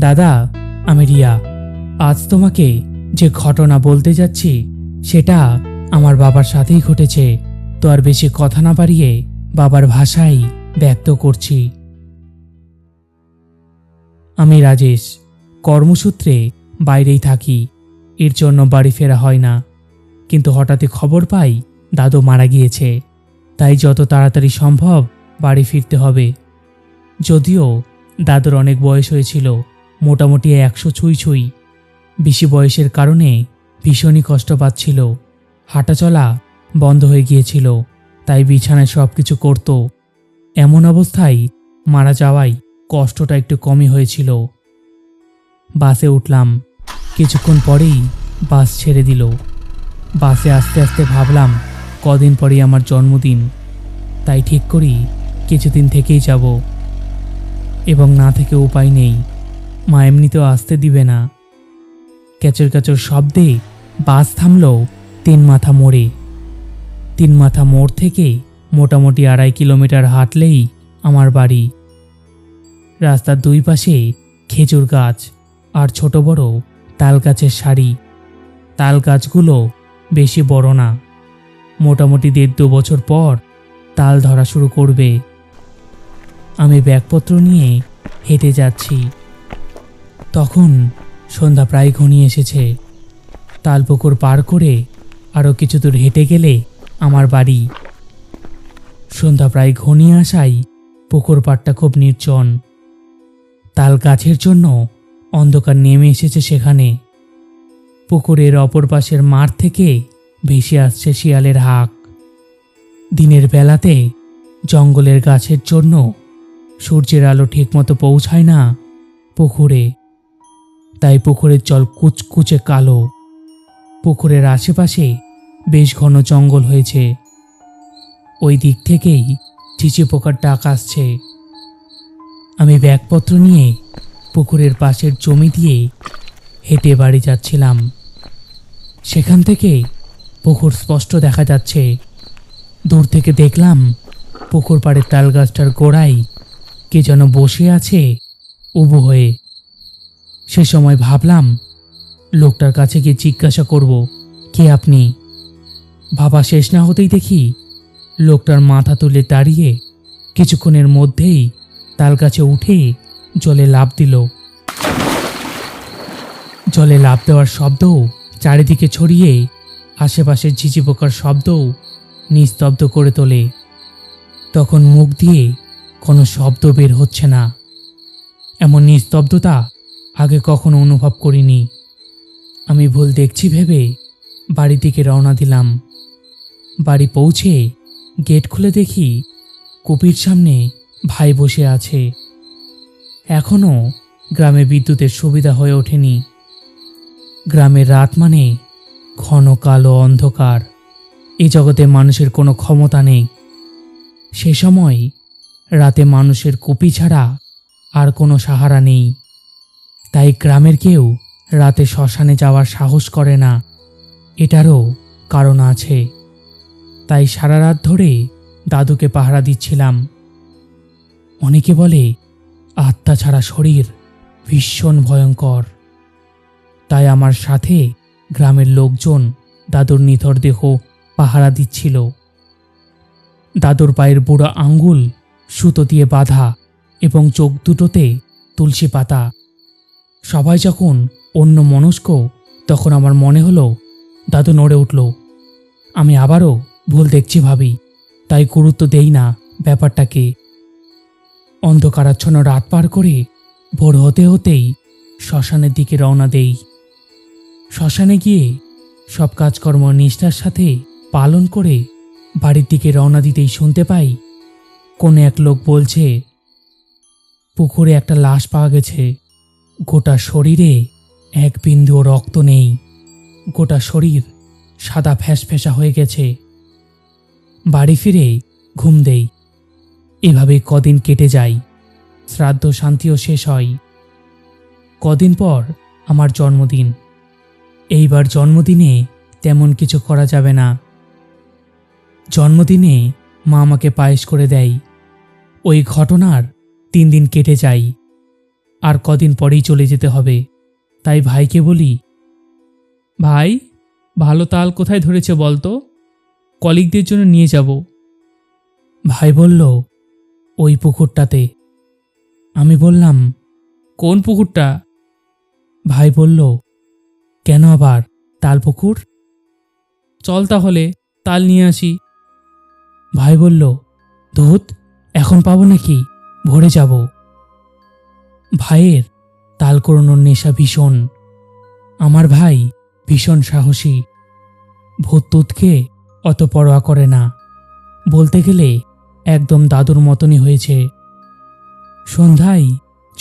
দাদা, আমি রিয়া। আজ তোমাকে যে ঘটনা বলতে যাচ্ছি, সেটা আমার বাবার সাথেই ঘটেছে। তো আর বেশি কথা না বাড়িয়ে বাবার ভাষাই ব্যক্ত করছি। আমি রাজেশ, কর্মসূত্রে বাইরেই থাকি। এর জন্য বাড়ি ফেরা হয় না। কিন্তু হঠাৎই খবর পাই, দাদু মারা গিয়েছে। তাই যত তাড়াতাড়ি সম্ভব বাড়ি ফিরতে হবে। যদিও দাদুর অনেক বয়স হয়েছিল মোটামুটি একশো ছুঁই ছুঁই। বেশি বয়সের কারণে ভীষণই কষ্ট পাচ্ছিল। হাঁটাচলা বন্ধ হয়ে গিয়েছিল, তাই বিছানায় সব কিছু করত। এমন অবস্থায় মারা যাওয়ায় কষ্টটা একটু কমই হয়েছিল। বাসে উঠলাম। কিছুক্ষণ পরেই বাস ছেড়ে দিল। বাসে আস্তে আস্তে ভাবলাম, কদিন পরেই আমার জন্মদিন। তাই ঠিক করি, কিছুদিন থেকেই যাব। এবং না থেকে উপায় নেই। মা এমনিতেও আসতে দিবে না। ক্যাচর ক্যাচর শব্দে বাস থামলো তিন মাথা মোড়ে। তিন মাথা মোড় থেকে মোটামুটি আড়াই কিলোমিটার হাঁটলেই আমার বাড়ি। রাস্তার দুই পাশে খেজুর গাছ আর ছোট বড় তাল গাছের সারি। তাল গাছগুলো বেশি বড় না। মোটামুটি দেড় দু বছর পর তাল ধরা শুরু করবে। আমি ব্যাগপত্র নিয়ে হেঁটে যাচ্ছি। তখন সন্ধ্যা প্রায় ঘনিয়ে এসেছে। তালপুকুর পার করে আরও কিছু দূর হেঁটে গেলে আমার বাড়ি। সন্ধ্যা প্রায় ঘনিয়ে আসায় পুকুর পাড়টা খুব নির্জন। তাল গাছের জন্য অন্ধকার নেমে এসেছে সেখানে। পুকুরের অপর পাশের মাঠ থেকে ভেসে আসছে শিয়ালের হাঁক। দিনের বেলাতে জঙ্গলের গাছের জন্য সূর্যের আলো ঠিকমতো পৌঁছায় না পুকুরে। তাই পুকুরের জল কুচকুচে কালো। পুকুরের আশেপাশে বেশ ঘন জঙ্গল হয়েছে। ওই দিক থেকেই চিচি পোকার ডাক আসছে। আমি ব্যাগপত্র নিয়ে পুকুরের পাশের জমি দিয়ে হেঁটে বাড়ি যাচ্ছিলাম। সেখান থেকে পুকুর স্পষ্ট দেখা যাচ্ছে। দূর থেকে দেখলাম পুকুর পাড়ের তাল গাছটার গোড়ায় কে যেন বসে আছে উবু হয়ে। সে সময় ভাবলাম, লোকটার কাছে গিয়ে জিজ্ঞাসা করব, কে আপনি? ভাবা শেষ না হতেই দেখি, লোকটার মাথা তুলে দাঁড়িয়ে কিছুক্ষণের মধ্যেই তাল গাছে উঠে জলে লাফ দিল। জলে লাফ দেওয়ার শব্দও চারিদিকে ছড়িয়ে আশেপাশের ঝিঝি পোকার শব্দও নিস্তব্ধ করে তোলে। তখন মুখ দিয়ে কোনো শব্দ বের হচ্ছে না। এমন নিস্তব্ধতা আগে কখনো অনুভব করিনি। আমি ভুল দেখছি ভেবে বাড়ি দিকে রওনা দিলাম। বাড়ি পৌঁছে গেট খুলে দেখি কুপির সামনে ভাই বসে আছে। এখনও গ্রামে বিদ্যুতের সুবিধা হয়ে ওঠেনি। গ্রামের রাত মানে ঘন কালো অন্ধকার। এ জগতে মানুষের কোনো ক্ষমতা নেই। সে সময় রাতে মানুষের কুপি ছাড়া আর কোনো সাহারা নেই। তাই গ্রামের কেউ রাতে শ্মশানে যাওয়ার সাহস করে না। এটারও কারণ আছে। তাই সারা রাত ধরে দাদুকে পাহারা দিচ্ছিলাম। অনেকে বলে, আত্মা ছাড়া শরীর ভীষণ ভয়ঙ্কর। তাই আমার সাথে গ্রামের লোকজন দাদুর নিথর দেহ পাহারা দিচ্ছিল। দাদুর পায়ের বুড়ো আঙ্গুল সুতো দিয়ে বাঁধা এবং চোখ দুটোতে তুলসী পাতা সবাই যখন অন্য মনস্ক, তখন আমার মনে হলো, দাদু নড়ে উঠল। আমি আবারও ভুল দেখছি ভাবি, তাই গুরুত্ব দেই না ব্যাপারটাকে। অন্ধকারাচ্ছন্ন রাত পার করে ভোর হতে হতেই শ্মশানের দিকে রওনা দেই। শ্মশানে গিয়ে সব কাজকর্ম নিষ্ঠার সাথে পালন করে বাড়ির দিকে রওনা দিতেই শুনতে পাই, কোনো এক লোক বলছে, পুকুরে একটা লাশ পাওয়া গেছে। গোটা শরীরে এক বিন্দুও রক্ত নেই। গোটা শরীর সাদা ফ্যাসফ্যাসা হয়ে গেছে। বাড়ি ফিরে ঘুম দেই। এভাবে কদিন কেটে যায়। শ্রাদ্ধ শান্তিও শেষ হয়। কদিন পর আমার জন্মদিন। এইবার জন্মদিনে তেমন কিছু করা যাবে না। জন্মদিনে মা আমাকে পায়েস করে দেয়। ওই ঘটনার তিন দিন কেটে যায়। আর কদিন পরেই চলে যেতে হবে। তাই ভাইকে বলি, ভাই, ভালো তাল কোথায় ধরেছে বলতো? কলিকদের জন্য নিয়ে যাব। ভাই বলল, ওই পুকুরটাতে। আমি বললাম, কোন পুকুরটা? ভাই বলল, কেন আবার? তাল পুকুর? চল তাহলে, তাল নিয়ে আসি। ভাই বলল ধুত এখন পাবো নাকি? ভরে যাব। ভাইয়ের তাল করানোর নেশা ভীষণ। আমার ভাই ভীষণ সাহসী। ভূত তুতকে অত পরোয়া করে না। বলতে গেলে একদম দাদুর মতনই হয়েছে। সন্ধ্যায়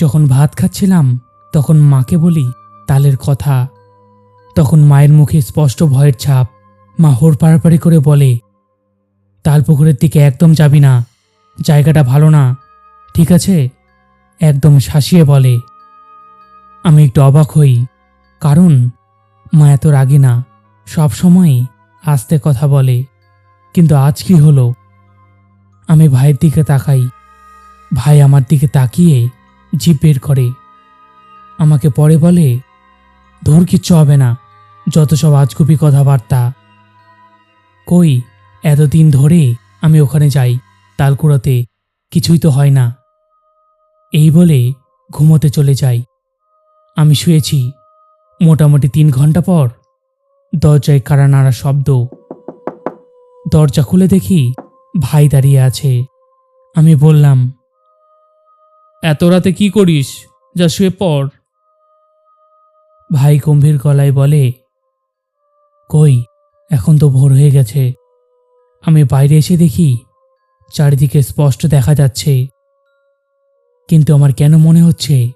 যখন ভাত খাচ্ছিলাম, তখন মাকে বলি তালের কথা। তখন মায়ের মুখে স্পষ্ট ভয়ের ছাপ। মা হোর পাড়াপাড়ি করে বলে, তাল পুকুরের দিকে একদম যাবি না। জায়গাটা ভালো না। ঠিক আছে? একদম শাসিয়ে বলে, আমি একটু অবাক হই, কারণ মা এত রাগি না। সব সময় আস্তে কথা বলে, কিন্তু আজ কি হলো? আমি ভাইয়ের দিকে তাকাই। ভাই আমার দিকে তাকিয়ে জিপ বের করে। আমাকে পরে বলে, ধর, কিচ্ছু হবে না। যত সব আজগুবি কথাবার্তা। কই, এতদিন ধরে আমি ওখানে যাই, তালকুড়াতে। কিছুই তো হয় না। এই বলে ঘুমোতে চলে যাই। আমি শুয়েছি। মোটামুটি তিন ঘণ্টা পর দরজায় কারা নাড়া শব্দ। দরজা খুলে দেখি ভাই দাঁড়িয়ে আছে। আমি বললাম, এত রাতে কি করিস? যা শুয়ে পড়। ভাই গম্ভীর গলায় বলে, কই, এখন তো ভোর হয়ে গেছে। আমি বাইরে এসে দেখি চারিদিকে স্পষ্ট দেখা যাচ্ছে। কিন্তু আমার কেন মনে হচ্ছে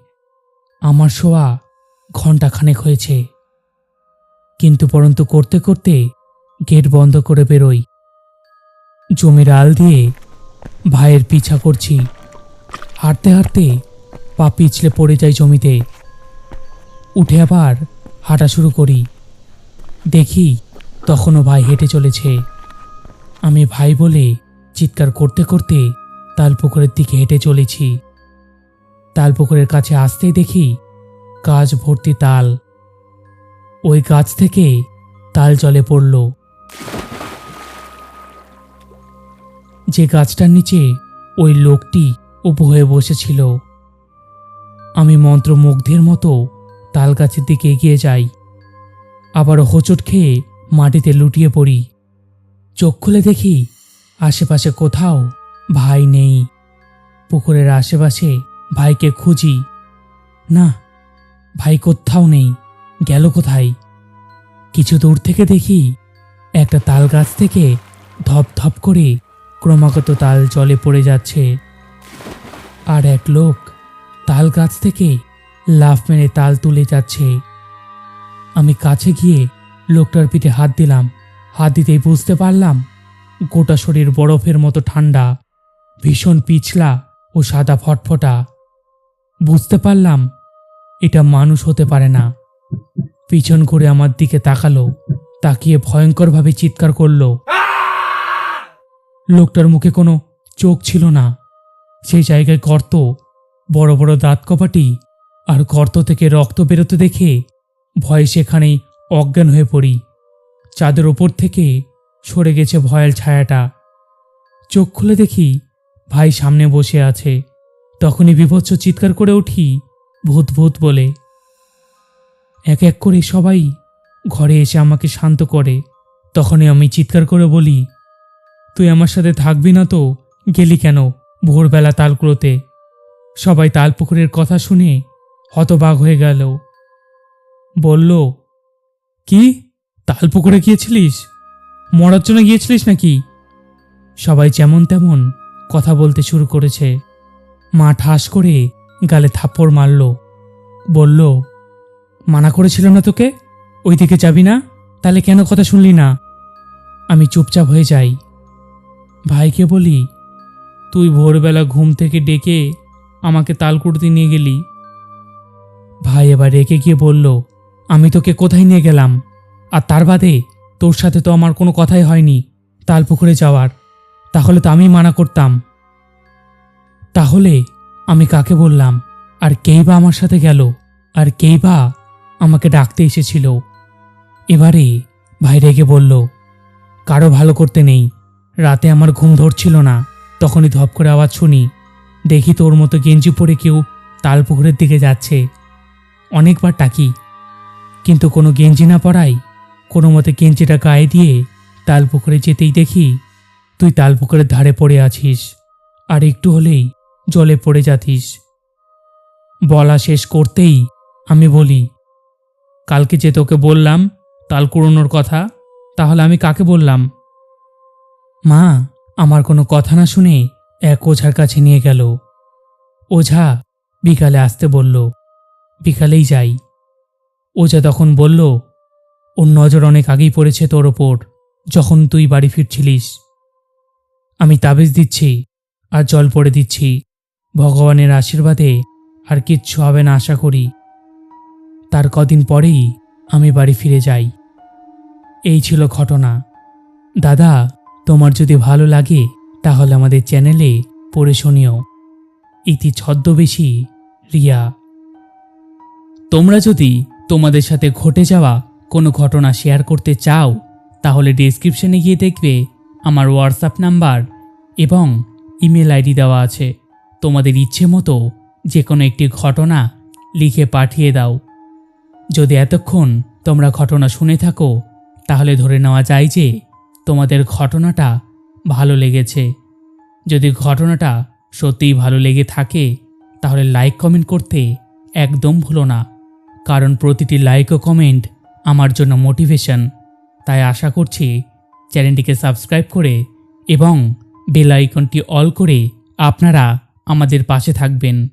আমার শোয়া ঘণ্টা খানেক হয়েছে। কিন্তু পরন্তু করতে করতে গেট বন্ধ করে বেরোই। জমির আল দিয়ে ভাইয়ের পিছা করছি। হাঁটতে হাঁটতে পা পিছলে পড়ে যায় জমিতে। উঠে আবার হাঁটা শুরু করি। দেখি তখনও ভাই হেঁটে চলেছে। আমি ভাই বলে চিৎকার করতে করতে তাল তালপুকুরের দিকে হেঁটে চলেছি। তালপুকুরের কাছে আসতেই দেখি গাছ ভর্তি তাল। ওই গাছ থেকে তাল জলে পড়ল। যে গাছটার নিচে ওই লোকটি উপ হয়ে বসেছিল। আমি মন্ত্রমুগ্ধের মতো তাল গাছের দিকে এগিয়ে যাই। আবার হোঁচট খেয়ে মাটিতে লুটিয়ে পড়ি। চোখ খুলে দেখি আশেপাশে কোথাও ভাই নেই। পুকুরের আশেপাশে ভাইকে খুঁজি। না, ভাই কোথাও নেই, গেল কোথায়? কিছু দূর থেকে দেখি একটা তাল গাছ থেকে ধপ ধপ করে ক্রমাগত তাল জলে পড়ে যাচ্ছে। আর এক লোক তাল গাছ থেকে লাফ মেরে তাল তুলে যাচ্ছে। আমি কাছে গিয়ে লোকটার পিঠে হাত দিলাম। হাত দিতেই বুঝতে পারলাম গোটা শরীর বরফের মতো ঠান্ডা, ভীষণ পিছলা ও সাদা ফটফটা। বুঝতে পারলাম, এটা মানুষ হতে পারে না। পিছন করে আমার দিকে তাকালো, তাকিয়ে ভয়ঙ্করভাবে চিৎকার করল। লোকটার মুখে কোনো চোখ ছিল না। সেই জায়গায় গর্ত, বড় বড় দাঁত কপাটি আর গর্ত থেকে রক্ত বেরোতে দেখে ভয়ে সেখানেই অজ্ঞান হয়ে পড়ি। চাঁদের ওপর থেকে সরে গেছে ভয়াল ছায়াটা। চোখ খুলে দেখি ভাই সামনে বসে আছে। তখনই বিভৎস চিৎকার করে উঠি, ভূত ভূত বলে। এক এক করে সবাই ঘরে এসে আমাকে শান্ত করে। তখনই আমি চিৎকার করে বলি, তুই আমার সাথে থাকবি না তো? গেলি কেন ভোরবেলা তালকুড়োতে সবাই তালপুকুরের কথা শুনে হতবাগ হয়ে গেল। বলল, কি? তালপুকুরে গিয়েছিলিস? মরার জন্য গিয়েছিলিস নাকি? সবাই যেমন তেমন কথা বলতে শুরু করেছে। মা ঠাস করে গালে থাপ্পড় মারল। বলল, মানা করেছিল না তোকে? ওই দিকে যাবি না? তাহলে কেন কথা শুনলি না? আমি চুপচাপ হয়ে যাই। ভাইকে বলি, তুই ভোরবেলা ঘুম থেকে ডেকে আমাকে তাল কুড়তে নিয়ে গেলি। ভাই এবার রেখে গিয়ে বলল, আমি তোকে কোথায় নিয়ে গেলাম? আর তার বাদে তোর সাথে তো আমার কোনো কথাই হয়নি, তাল পুকুরে যাওয়ার। তাহলে তো আমি মানা করতাম। তাহলে আমি কাকে বললাম? আর কেই বা আমার সাথে গেল? আর কেই বা আমাকে ডাকতে এসেছিল? এবারে ভাই রেগে বলল, কারও ভালো করতে নেই। রাতে আমার ঘুম ধরছিল না। তখনই ধপ করে আওয়াজ শুনি। দেখি তোর মতো গেঞ্জি পরে কেউ তাল পুকুরের দিকে যাচ্ছে। অনেকবার টাকি কিন্তু কোনো গেঞ্জি না পরাই, কোনো মতে গেঞ্জিটা গায়ে দিয়ে তাল পুকুরে যেতেই দেখি তুই তাল পুকুরের ধারে পড়ে আছিস। আর একটু হলেই জলে পড়ে যাতিস। বলা শেষ করতেই আমি বলি, কালকে যে তোকে বললাম তাল কুড়োনোর কথা, তাহলে আমি কাকে বললাম? মা, আমার কোনো কথা না শুনে এক ওঝার কাছে নিয়ে গেল। ওঝা বিকালে আসতে বলল, বিকালেই যাই। ওঝা তখন বলল, ওর নজর অনেক আগেই পড়েছে তোর ওপর, যখন তুই বাড়ি ফিরছিলিস। আমি তাবিজ দিচ্ছি আর জল পড়ে দিচ্ছি। ভগবানের আশীর্বাদে আর কিচ্ছু হবে না আশা করি। তার কদিন পরেই আমি বাড়ি ফিরে যাই। এই ছিল ঘটনা। দাদা, তোমার যদি ভালো লাগে, তাহলে আমাদের চ্যানেলে পড়ে শুনিও। ইতি ছদ্মবেশী, রিয়া। তোমরা যদি তোমাদের সাথে ঘটে যাওয়া কোনো ঘটনা শেয়ার করতে চাও, তাহলে ডেসক্রিপশনে গিয়ে দেখবে আমার হোয়াটসঅ্যাপ নাম্বার এবং ইমেল আইডি দেওয়া আছে। তোমাদের ইচ্ছে মতো যে কোনো একটি ঘটনা লিখে পাঠিয়ে দাও। যদি এতক্ষণ তোমরা ঘটনা শুনে থাকো, তাহলে ধরে নেওয়া যায় যে তোমাদের ঘটনাটা ভালো লেগেছে। যদি ঘটনাটা সত্যিই ভালো লেগে থাকে, তাহলে লাইক কমেন্ট করতে একদম ভুলো না, কারণ প্রতিটি লাইক ও কমেন্ট আমার জন্য মোটিভেশন তাই আশা করছি চ্যানেলটিকে সাবস্ক্রাইব করে এবং বেল আইকনটি অল করে আপনারা আমাদের পাশে থাকবেন।